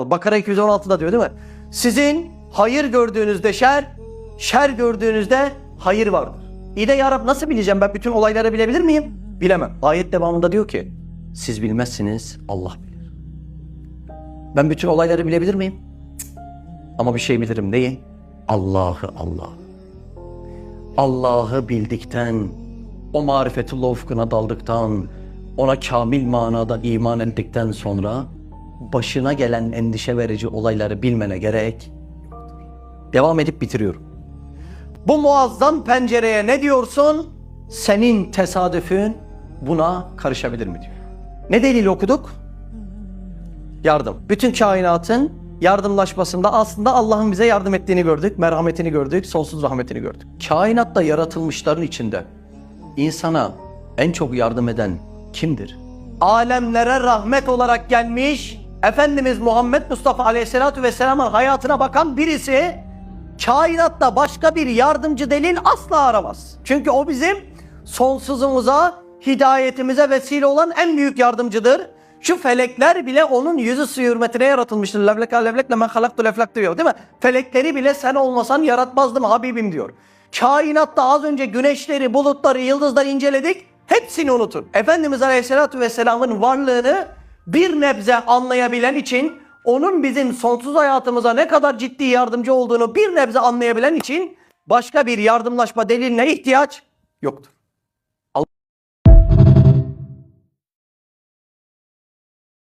Bakara 216'da diyor değil mi? Sizin hayır gördüğünüzde şer, şer gördüğünüzde hayır vardır. İyi de ya nasıl bileceğim ben bütün olayları bilebilir miyim? Bilemem. Ayet devamında diyor ki siz bilmezsiniz Allah bilir. Ben bütün olayları bilebilir miyim? Cık. Ama bir şey bilirim neyi? Allah'ı Allah. Allah'ı bildikten, o marifetullah ufkuna daldıktan, ona kamil manada iman ettikten sonra başına gelen endişe verici olayları bilmene gerek. Devam edip bitiriyorum. Bu muazzam pencereye ne diyorsun? Senin tesadüfün buna karışabilir mi diyor. Ne delil okuduk? Yardım. Bütün kainatın yardımlaşmasında aslında Allah'ın bize yardım ettiğini gördük, merhametini gördük, sonsuz rahmetini gördük. Kainatta yaratılmışların içinde insana en çok yardım eden kimdir? Alemlere rahmet olarak gelmiş Efendimiz Muhammed Mustafa Aleyhisselatü Vesselam'ın hayatına bakan birisi kainatta başka bir yardımcı delil asla aramaz. Çünkü o bizim sonsuzumuza, hidayetimize vesile olan en büyük yardımcıdır. Şu felekler bile onun yüzü su hürmetine yaratılmıştır. Levleka levlekle men halaktu leflak diyor değil mi? Felekleri bile sen olmasan yaratmazdım Habibim diyor. Kainatta az önce güneşleri, bulutları, yıldızları inceledik. Hepsini unutun. Efendimiz Aleyhisselatü Vesselam'ın varlığını bir nebze anlayabilen için onun bizim sonsuz hayatımıza ne kadar ciddi yardımcı olduğunu bir nebze anlayabilen için başka bir yardımlaşma deliline ihtiyaç yoktur.